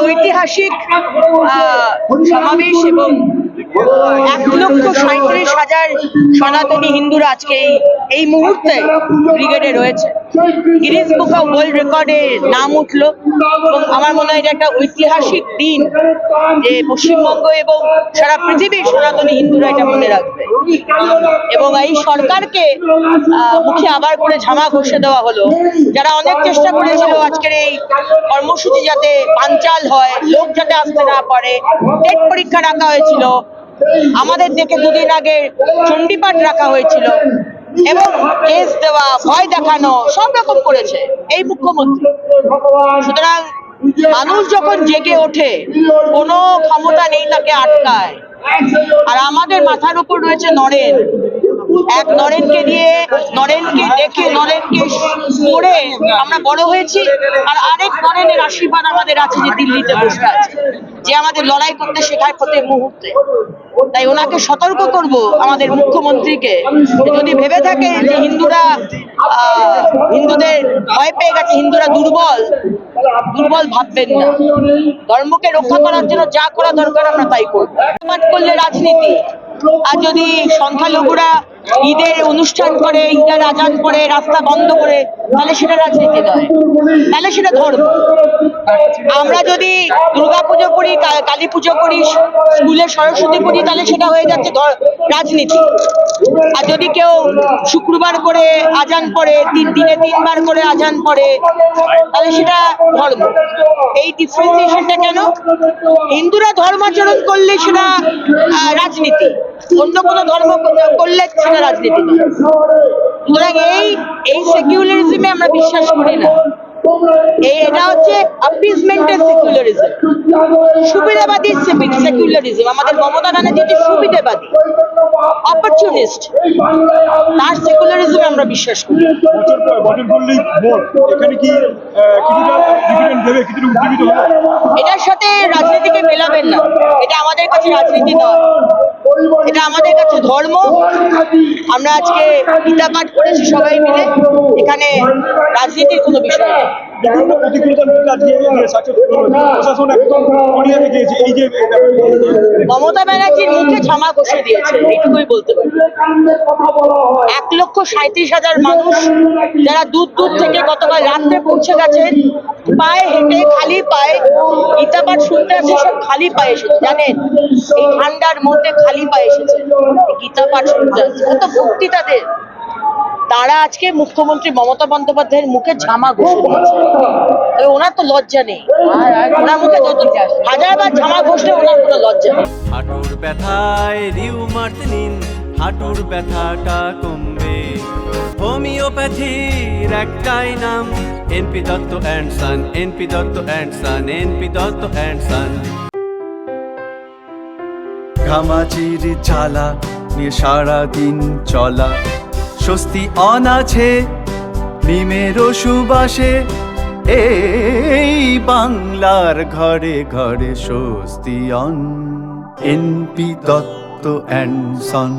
ঐতিহাসিক সমাবেশ এবং এক লক্ষ সাঁত্রিশ হাজার সনাতনী হিন্দুরা আজকে এই এই মুহূর্তে ব্রিগেডে রয়েছে। গিরিজ বুক অফ ওয়ার্ল্ড রেকর্ডে নাম উঠল এবং আমার মনে হয় এটা একটা ঐতিহাসিক দিন যে পশ্চিমবঙ্গ এবং সারা পৃথিবীর সনাতনী হিন্দুরা এটা মনে রাখবে। এবং এই সরকারকে মুখে আবার করে ঝামা ঘষে দেওয়া হলো। যারা অনেক চেষ্টা করেছিল আজকের এই কর্মসূচি যাতে পাঞ্চাল হয়, লোক যাতে আসতে না পারে, টেট পরীক্ষা রাখা হয়েছিল আমাদের দেখে দুদিন আগে চণ্ডীপাঠ রাখা হয়েছিল এবং কেস দেওয়া, ভয় দেখানো, সব রকম করেছে এই মুখ্যমন্ত্রী। সুতরাং মানুষ যখন জেগে ওঠে, কোনো ক্ষমতা নেই তাকে আটকায়। আর আমাদের মাথার উপর রয়েছে নরেন। এক নরেনকে দিয়ে, নরেনকে দেখে নরেনকে করে আমরা বড় হয়েছি, আর আরেক নরেনের আশীর্বাদ আমাদের আছে যে দিল্লিতে বসে আছে। যে আমাদের লড়াই করতে শেখায় প্রত্যেক মুহূর্তে। তাই ওনাকে সতর্ক করব আমাদের মুখ্যমন্ত্রীকে যদি ভেবে থাকে যে হিন্দুরা হিন্দুদের ভয় পেয়ে গেছে, হিন্দুরা দুর্বল দুর্বল ভাববেন না। ধর্মকে রক্ষা করার জন্য যা করা দরকার আমরা তাই করব। করলে রাজনীতি। আর যদি সংখ্যালঘুরা ঈদের অনুষ্ঠান করে, ঈদের আজান করে, রাস্তা বন্ধ করে তাহলে সেটা রাজনীতি নয়। তাহলে সেটা ধর্ম। আমরা যদি দুর্গা পুজো করি কালী পুজো করি, স্কুলে সরস্বতী পুজো, তাহলে সেটা হয়ে যাচ্ছে রাজনীতি। আর যদি কেউ শুক্রবার করে আজান পড়ে, তিন, দিনে তিনবার করে আজান পড়ে, তাহলে সেটা ধর্ম। এই ডিফারেন্সিয়েশনটা কেন? হিন্দুরা ধর্মাচরণ করলে সেটা রাজনীতি। অন্য কোনো ধর্ম করলে সেটা রাজনীতি নয়। সুতরাং এই এই সেকুলারিজমে আমরা বিশ্বাস করি না। এই, এটা হচ্ছে অ্যাপিজমেন্টের সেকুলারিজম সুবিধাবাদী সেকুলারিজম আমাদের মমতা ব্যানার্জি সুবিধাবাদী। অপরচুনিস্ট তার সেকুলারিজমে আমরা বিশ্বাস করি। বছর বছর করলেই ভোট। এখানে কি কিছুটা ডিভিডেন্ড দেবে কিছুটা উজ্জীবিত হবে? এটার সাথে রাজনীতিকে মেলাবেন না। এটা আমাদের কাছে রাজনীতি নয়। এটা আমাদের কাছে ধর্ম। আমরা আজকে গীতা পাঠ করেছি সবাই মিলে। এখানে রাজনীতির কোনো বিষয় নেই। বিভিন্ন প্রতিকূলতার মধ্যে আজকে সাকসেসফুল প্রশাসন একদম অনিয়া গিয়েছে, এই যে মমতা ব্যানার্জির মুখে ছামা কষে দিয়েছে, এইটুকুই বলতে পারি। এক লক্ষ সাঁত্রিশ হাজার মানুষ যারা দূর দূর থেকে গতকাল রাত্রে পৌঁছে গেছেন পায়ে হেঁটে, খালি পায়ে পাঠ শুনতে আসে, সব খালি পায়ে এসেছে, জানেন? এই ঠান্ডার মধ্যে খালি পায়ে এসেছে গীতা পাঠ শুনতে আসছে কত ভক্তি তাদের তারা আজকে মুখ্যমন্ত্রী মমতা বন্দ্যোপাধ্যায়ের মুখে ঝামা ঘষে দিয়েছে তবে ওনার তো লজ্জা নেই। ওনার মুখে যত হাজারবার ঝামা ঘষলে ওনার কোনো লজ্জা নেই। হাঁটুর ব্যথায় রিউমার্স নিন, হাঁটুর ব্যথাটা কমবে। হোমিওপ্যাথির একটাই নাম NP Dutta and son NP Dutta and son NP Dutta and son. ঘামাচির জ্বালা নিয়ে সারাদিন চলা। স্বস্তি অনাছে প্রেমের সুবাসে এই বাংলার ঘরে ঘরে স্বস্তি on. NP Dutta and son.